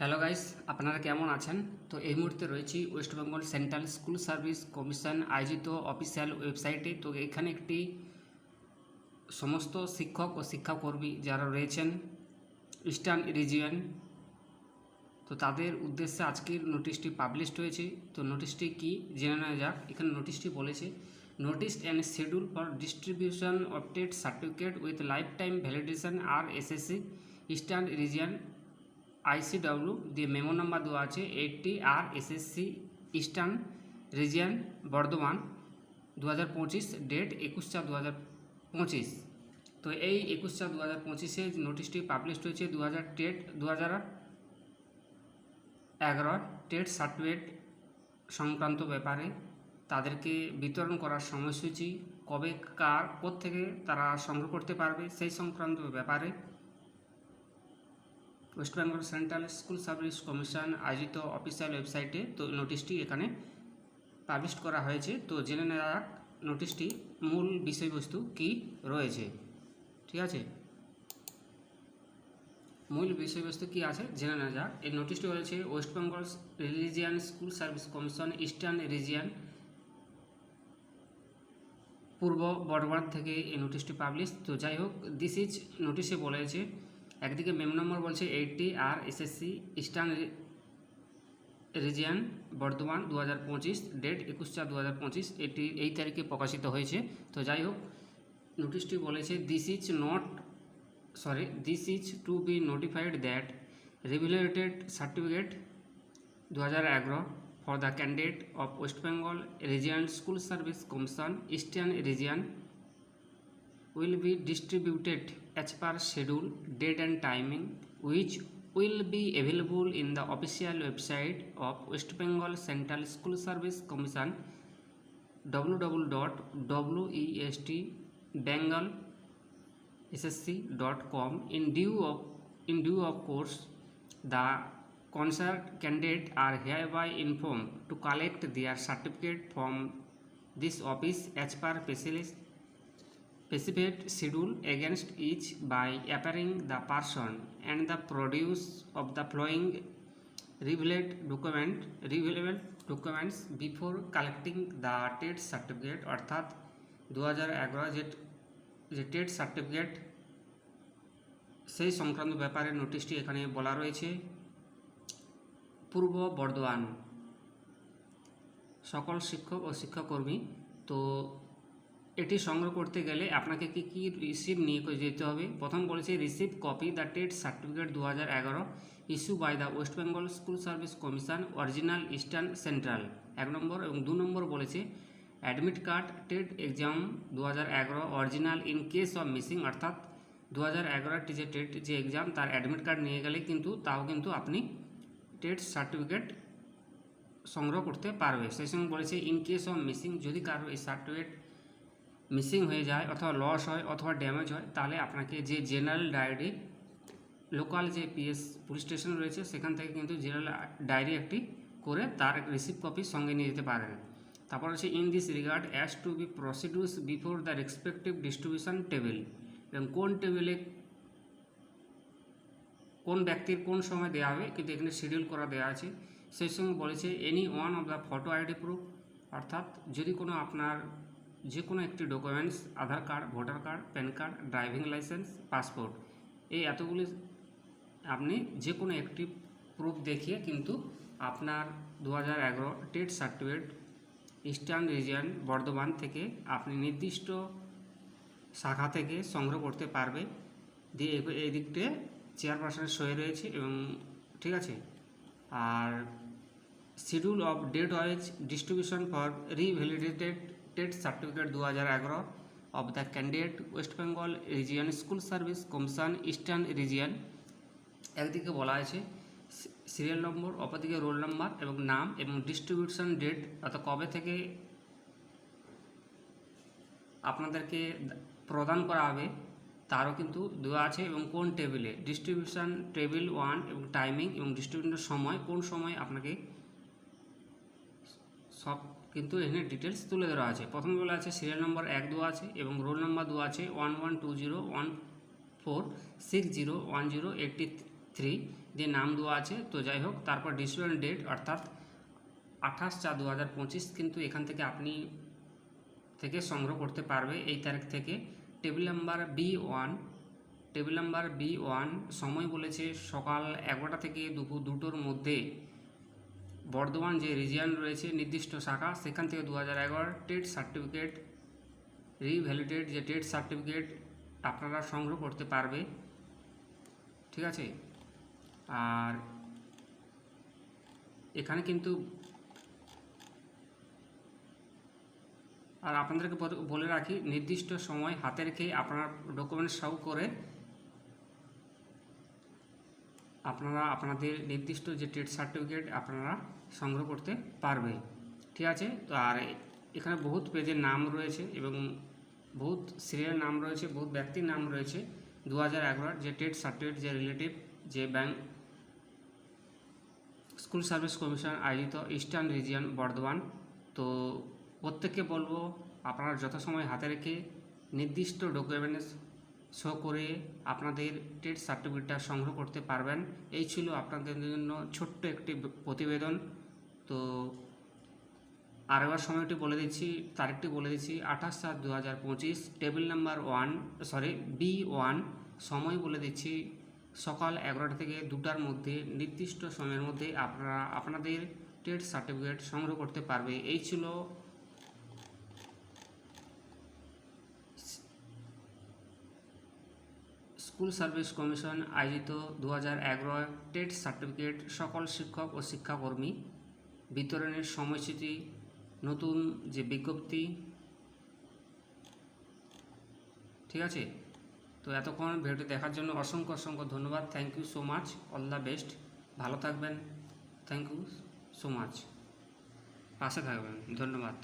Hello guys আপনারা কেমন আছেন? তো এই মুহূর্তে রয়েছি West Bengal central school service commission আয়োজিত অফিসিয়াল ওয়েবসাইটে তো এখানে একটি সমস্ত শিক্ষক ও শিক্ষাকর্মী যারা রয়েছেন ইস্টার্ন রিজিয়ন তো তাদের উদ্দেশ্যে আজকের নোটিশটি পাবলিশড হয়েছে। তো নোটিশটি কি? জেনে নেওয়া যাক। এখানে নোটিশটি বলেছে notice and schedule for distribution update certificate with life time validation R SSC eastern region ICW দিয়ে মেমো নাম্বার দেওয়া আছে এইটটি আর এসএসসি ইস্টার্ন রিজিয়ন বর্ধমান দু হাজার পঁচিশ ডেট একুশ চার দু হাজার পঁচিশ। তো এই একুশ চার দু হাজার পঁচিশে নোটিশটি পাবলিশড হয়েছে দু হাজার টেট দু হাজার এগারো টেট সার্টিফিকেট সংক্রান্ত ব্যাপারে। তাদেরকে বিতরণ করার সময়সূচি, কবে, কার থেকে তারা সংগ্রহ করতে পারবে সেই সংক্রান্ত ব্যাপারে। West Bengal central school service commission আয়োজিত অফিসিয়াল ওয়েবসাইটে তো নোটিশটি এখানে পাবলিশ করা হয়েছে। তো জেনে নেওয়া নোটিশটি মূল বিষয়বস্তু কি রয়েছে? ঠিক আছে? মূল বিষয়বস্তু কি আছে? জেনে নেওয়া যাক। এই নোটিশটি বলেছে West Bengal regional school service commission eastern region Purba Bardhaman থেকে এই নোটিশটি পাবলিশ তো যাই হোক দিস ইজ নোটিশে বলেছে একদিকে মেম নম্বর বলছে এইটটি আর এসএসসি ইস্টার্ন রিজিয়ান বর্ধমান দু হাজার পঁচিশ, ডেট একুশ চার দু হাজার পঁচিশ, এটি এই তারিখে প্রকাশিত হয়েছে। তো যাই হোক নোটিশটি বলেছে this is not sorry this is to be notified that regulated certificate দু হাজার এগারো for the candidate of West Bengal region school service commission eastern region will be distributed as per schedule, date and timing, which will be available in the official website of West Bengal Central School Service Commission www.westbengalssc.com in due of in due of course the concerned candidate are hereby informed to collect their certificate from this office as per specialist specified schedule against each by appearing the person and the produce of the following relevant document relevant documents before collecting the TET certificate অর্থাৎ দু হাজার এগারো যে TET certificate সেই সংক্রান্ত ব্যাপারে নোটিশটি এখানে বলা রয়েছে পূর্ব বর্ধমান সকল শিক্ষক ও শিক্ষাকর্মী তো এটি সংগ্রহ করতে গেলে আপনাকে কি কি রিসিভ নিয়ে যেতে হবে? প্রথম বলেছে receive copy the TET certificate দু হাজার এগারো issue by the West Bengal school service commission original eastern central এক নম্বর এবং দু নম্বর বলেছে অ্যাডমিট কার্ড টেট এক্সাম দু হাজার এগারো original in case of missing অর্থাৎ দু হাজার এগারোটি যে টেট যে এক্সাম তার অ্যাডমিট কার্ড নিয়ে গেলে কিন্তু তাও কিন্তু আপনি টেট সার্টিফিকেট সংগ্রহ করতে পারবে। সেই সঙ্গে বলেছে ইন কেস অফ মিসিং যদি কারও এই সার্টিফিকেট মিসিং হয়ে যায় অথবা লস হয় অথবা ড্যামেজ হয়, তাহলে আপনাকে যে জেনারেল ডায়েরি, লোকাল যে পিএস পুলিশ স্টেশন রয়েছে, সেখান থেকে কিন্তু জেনারেল ডায়েরি একটি করে তার রিসিভ কপি সঙ্গে নিয়ে যেতে পারেন। তারপর হচ্ছে, in this regard, as to be produced before the respective distribution table এবং কোন টেবিলে কোন ব্যক্তির কোন সময় দেওয়া হবে, কিন্তু এখানে শিডিউল করা দেওয়া আছে। সেই সঙ্গে বলেছে any one of the photo ID proof অর্থাৎ যদি কোনো আপনার যে কোনো একটি documents Aadhaar card voter card PAN card driving licence passport এই এতগুলি আপনি যে কোনো একটি প্রুফ দেখিয়ে কিন্তু আপনার দু হাজার এগারো TET certificate eastern region Bardhaman থেকে আপনি নির্দিষ্ট শাখা থেকে সংগ্রহ করতে পারবে। দিয়ে এই দিকটে চেয়ারপারসনের সই রয়েছে এবং ঠিক আছে? আর schedule of date wise distribution for revalidated TET certificate দু হাজার এগারো of the candidate West Bengal region school service commission eastern region একদিকে বলা আছে সিরিয়াল নম্বর অপরদিকে রোল নাম্বার এবং নাম এবং ডিস্ট্রিবিউশন ডেট অর্থাৎ কবে থেকে আপনাদেরকে প্রদান করা হবে তারও কিন্তু দেওয়া আছে এবং কোন টেবিলে ডিস্ট্রিবিউশন টেবিল ওয়ান এবং টাইমিং এবং ডিস্ট্রিবিউশনের সময়, কোন সময় আপনাকে সব কিন্তু এখানে ডিটেলস তুলে ধরা আছে। প্রথম বলা আছে সিরিয়াল নম্বর এক দু আছে এবং রোল নম্বর দু আছে one one two zero one four six zero one zero eighty three যে নাম দেওয়া আছে। তো যাই হোক, তারপর ডিসিশন ডেট অর্থাৎ আঠাশ চার দু হাজার পঁচিশ কিন্তু এখান থেকে আপনি থেকে সংগ্রহ করতে পারবে এই তারিখ থেকে। Table number B one table number B one সময় বলেছে সকাল এগারোটা থেকে দুপুর দুটোর মধ্যে। বর্ধমান যে রিজিয়ন রয়েছে, নির্দিষ্ট শাখা, সেখান থেকে দু হাজার এগারো টেট সার্টিফিকেট রিভ্যালিডেট যে টেট সার্টিফিকেট আপনারা সংগ্রহ করতে পারবে। ঠিক আছে? আর এখানে কিন্তু আর আপনাদেরকে বলে রাখি, নির্দিষ্ট সময় হাতে রেখে আপনার ডকুমেন্টস সহ করে আপনারা আপনাদের নির্দিষ্ট যে টেট সার্টিফিকেট আপনারা সংগ্রহ করতে পারবে। ঠিক আছে? তো আর এখানে বহুত পেজের নাম রয়েছে এবং বহুত সিরিয়াল নাম রয়েছে, বহুত ব্যক্তির নাম রয়েছে। দু হাজার এগারোর যে টেট সার্টিফিকেট যে রিলেটিভ যে ব্যাংক স্কুল সার্ভিস কমিশন আয়োজিত ইস্টার্ন রিজিয়ন বর্ধমান। তো প্রত্যেককে বলব, আপনারা যথাসময় হাতে রেখে নির্দিষ্ট ডকুমেন্টস শো করে আপনাদের টেট সার্টিফিকেটটা সংগ্রহ করতে পারবেন। এই ছিল আপনাদের জন্য ছোট্ট একটি প্রতিবেদন। তো আরেকবার সময়টি বলে দিচ্ছি, তারিখটি বলে দিচ্ছি, আঠাশ সাত দু হাজার পঁচিশ, table number one, sorry, B one. সময় বলে দিচ্ছি, সকাল এগারোটা থেকে দুটার মধ্যে, নির্দিষ্ট সময়ের মধ্যে আপনারা, আপনাদের টেট সার্টিফিকেট সংগ্রহ করতে পারবে। এই ছিল স্কুল সার্ভিস কমিশন আয়োজিত দু হাজার এগারো টেট সার্টিফিকেট সকল শিক্ষক ও শিক্ষাকর্মী বিতরণের সময়সূচি, নতুন যে বিজ্ঞপ্তি, ঠিক আছে? তো এতক্ষণ ভিডিওটি দেখার জন্য অসংখ্য অসংখ্য ধন্যবাদ। Thank you so much all the best ভালো থাকবেন। থ্যাংক ইউ সো মাচ পাশে থাকবেন। ধন্যবাদ।